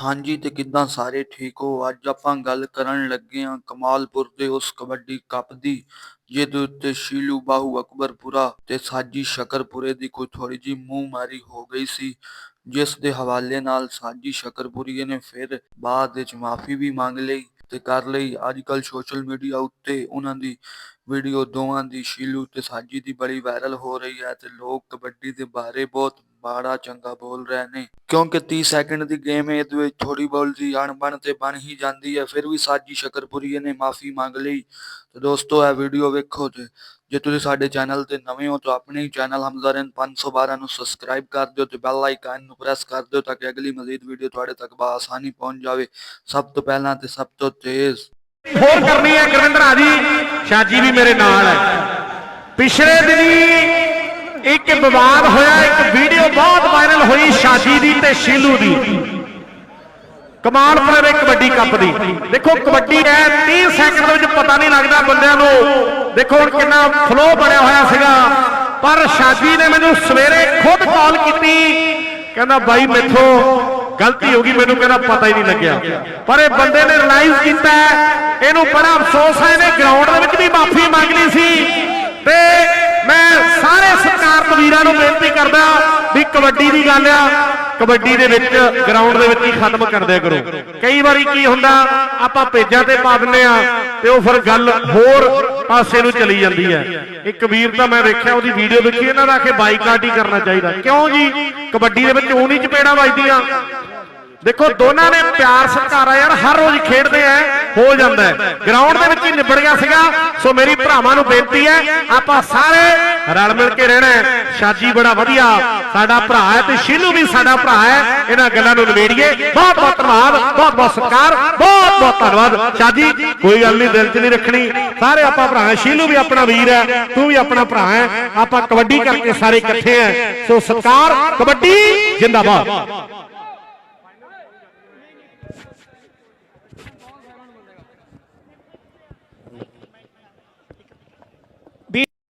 ਹਾਂਜੀ, ਤੇ ਕਿੱਦਾਂ ਸਾਰੇ ਠੀਕ ਹੋ? ਅੱਜ ਆਪਾਂ ਗੱਲ ਕਰਨ ਲੱਗੇ ਹਾਂ ਕਮਾਲਪੁਰ ਦੇ ਉਸ ਕਬੱਡੀ ਕੱਪ ਦੀ, ਜਿਹਦੇ ਉੱਤੇ ਸ਼ੀਲੂ ਬਾਹੂ ਅਕਬਰਪੁਰਾ ਤੇ ਸਾਜੀ ਸ਼ਕਰਪੁਰੇ ਦੀ ਕੋਈ ਥੋੜੀ ਜੀ ਮੂੰਹ ਮਾਰੀ ਹੋ ਗਈ ਸੀ, ਜਿਸ ਦੇ ਹਵਾਲੇ ਨਾਲ ਸਾਜੀ ਸ਼ਕਰਪੁਰੀਏ ਨੇ ਫਿਰ ਬਾਅਦ ਵਿੱਚ ਮਾਫੀ ਵੀ ਮੰਗ ਲਈ ਤੇ ਕਰ ਲਈ। ਅੱਜ ਕੱਲ ਸੋਸ਼ਲ ਮੀਡੀਆ ਉੱਤੇ ਉਹਨਾਂ ਦੀ ਵੀਡੀਓ ਦੋਵਾਂ ਦੀ, ਸ਼ੀਲੂ ਤੇ ਸਾਜੀ ਦੀ ਬੜੀ ਵਾਇਰਲ ਹੋ ਰਹੀ ਹੈ ਤੇ ਲੋਕ ਕਬੱਡੀ ਦੇ ਬਾਰੇ ਬਹੁਤ ਮਾੜਾ ਚੰਗਾ ਬੋਲ ਰਹੇ ਨੇ ਕਿਉਂਕਿ 30 ਸੈਕਿੰਡ ਦੀ ਗੇਮ ਹੈ, ਇਹਦੇ ਵਿੱਚ ਥੋੜੀ ਬੋਲ ਦੀ ਅਣਬਣ ਤੇ ਬਣ ਹੀ ਜਾਂਦੀ ਹੈ, ਫਿਰ ਵੀ ਸਾਜੀ ਸ਼ਕਰਪੁਰੀਏ ਨੇ ਮਾਫੀ ਮੰਗ ਲਈ। ਤੇ ਦੋਸਤੋ, ਇਹ ਵੀਡੀਓ ਵੇਖੋ ਤੇ, ਜੇ ਤੁਸੀਂ ਸਾਡੇ ਚੈਨਲ ਤੇ ਨਵੇਂ ਹੋ, ਤਾਂ ਆਪਣੇ ਚੈਨਲ ਹਮਜ਼ਾਰਨ 512 ਨੂੰ ਸਬਸਕ੍ਰਾਈਬ ਕਰ ਦਿਓ ਤੇ ਬੈਲ ਆਈਕਨ ਨੂੰ ਪ੍ਰੈਸ ਕਰ ਦਿਓ ਤਾਂ ਕਿ ਅਗਲੀ ਮਜ਼ੀਦ ਵੀਡੀਓ ਤੁਹਾਡੇ ਤੱਕ ਬਾਸਾਨੀ ਪਹੁੰਚ ਜਾਵੇ। ਸਭ ਤੋਂ ਪਹਿਲਾਂ ਤੇ ਸਭ ਤੋਂ ਤੇਜ਼। ਹੋਰ ਕਰਨੀ ਹੈ ਗੁਰਵਿੰਦਰ ਜੀ ਸ਼ਾਜੀ ਵੀ ਮੇਰੇ ਨਾਲ ਹੈ। ਪਿਛਲੇ ਦਿਨੀ ਇੱਕ ਵਿਵਾਦ ਹੋਇਆ, ਇੱਕ ਵੀਡੀਓ ਬਹੁਤ ਵਾਇਰਲ ਹੋਈ ਸ਼ਾਜੀ ਦੀ ਤੇ ਸ਼ੀਲੂ ਦੀ। ਕਮਾਲਪੁਰ ਦੇ ਕਬੱਡੀ ਕੱਪ ਦੀ। ਦੇਖੋ, ਕਬੱਡੀ ਹੈ 30 ਸੈਕਿੰਡ ਦੇ ਵਿੱਚ ਪਤਾ ਨਹੀਂ ਲੱਗਦਾ ਬੰਦਿਆਂ ਨੂੰ। ਦੇਖੋ, ਹੁਣ ਕਿੰਨਾ ਫਲੋ ਬਣਿਆ ਹੋਇਆ ਸੀਗਾ। ਪਰ ਸ਼ਾਜੀ ਨੇ ਮੈਨੂੰ ਸਵੇਰੇ ਖੁਦ ਕਾਲ ਕੀਤੀ। ਕਹਿੰਦਾ, ਬਾਈ, ਮੈਥੋਂ ਗਲਤੀ ਹੋ ਗਈ, ਮੈਨੂੰ ਕਹਿੰਦਾ ਪਤਾ ਹੀ ਨਹੀਂ ਲੱਗਿਆ। ਪਰ ਇਹ ਬੰਦੇ ਨੇ ਰਿਲਾਈਜ਼ ਕੀਤਾ, ਇਹਨੂੰ ਬੜਾ ਅਫਸੋਸ ਹੈ, ਇਹਨੇ ਗਰਾਊਂਡ ਦੇ ਵਿੱਚ ਵੀ ਵੀਰਾਂ ਨੂੰ ਬੇਨਤੀ ਕਰਦਾ ਵੀ ਕਬੱਡੀ ਦੀ ਗੱਲ ਆ, ਕਬੱਡੀ ਦੇ ਵਿੱਚ ਗਰਾਊਂਡ ਦੇ ਵਿੱਚ ਹੀ ਖਤਮ ਕਰ ਦਿਆ ਕਰੋ। ਕਈ ਵਾਰੀ ਕੀ ਹੁੰਦਾ, ਆਪਾਂ ਪੇਜਾਂ ਤੇ ਪਾ ਦਿੰਨੇ ਆ, ਤੇ ਉਹ ਫਿਰ ਗੱਲ ਹੋਰ ਪਾਸੇ ਨੂੰ ਚਲੀ ਜਾਂਦੀ ਹੈ ਇੱਕ ਵੀਰ ਤਾਂ ਮੈਂ ਵੇਖਿਆ, ਉਹਦੀ ਵੀਡੀਓ ਦੇਖੀ, ਇਹਨਾਂ ਦਾ ਆਖੇ ਬਾਈਕਾਟ ਹੀ ਕਰਨਾ ਚਾਹੀਦਾ। ਕਿਉਂ ਜੀ? ਕਬੱਡੀ ਦੇ ਵਿੱਚ ਊਂ ਨਹੀਂ ਚਪੇੜਾਂ ਵੱਜਦੀਆਂ। ਦੇਖੋ, ਦੋਨਾਂ ਨੇ ਪਿਆਰ ਸਤਿਕਾਰ ਆ ਯਾਰ, ਹਰ ਰੋਜ਼ ਖੇਡਦੇ ਆ। ਹੋ ਜਾਂਦਾ ਹੈ। ਗਰਾਊਂਡ ਦੇ ਵਿੱਚ ਹੀ ਨਿਬੜ ਗਿਆ ਸੀਗਾ। ਸੋ ਮੇਰੀ ਭਰਾਵਾਂ ਨੂੰ ਬੇਨਤੀ ਹੈ, ਆਪਾਂ ਸਾਰੇ ਰਲ ਮਿਲ ਕੇ ਰਹਿਣਾ ਸ਼ਾਜੀ ਬੜਾ ਵਧੀਆ। ਸਾਡਾ ਭਰਾ ਹੈ ਤੇ ਸ਼ੀਨੂ ਵੀ ਸਾਡਾ ਭਰਾ ਹੈ। ਇਹਨਾਂ ਗੱਲਾਂ ਨੂੰ ਨਿਬੇੜੀਏ। ਬਹੁਤ ਬਹੁਤ ਧੰਨਵਾਦ, ਬਹੁਤ ਬਹੁਤ ਸਤਿਕਾਰ, ਬਹੁਤ ਬਹੁਤ ਧੰਨਵਾਦ। ਸ਼ਾਜੀ, ਕੋਈ ਗੱਲ ਨਹੀਂ, ਦਿਲ 'ਚ ਨਹੀਂ ਰੱਖਣੀ। ਸਾਰੇ ਆਪਾਂ ਭਰਾ ਹੈ। ਸ਼ੀਲੂ ਵੀ ਆਪਣਾ ਵੀਰ ਹੈ, ਤੂੰ ਵੀ ਆਪਣਾ ਭਰਾ ਹੈ। ਆਪਾਂ ਕਬੱਡੀ ਕਰਕੇ ਸਾਰੇ ਇਕੱਠੇ ਹੈ। ਸੋ ਸਤਿਕਾਰ, ਕਬੱਡੀ, ਜਿੰਦਾਬਾਦ।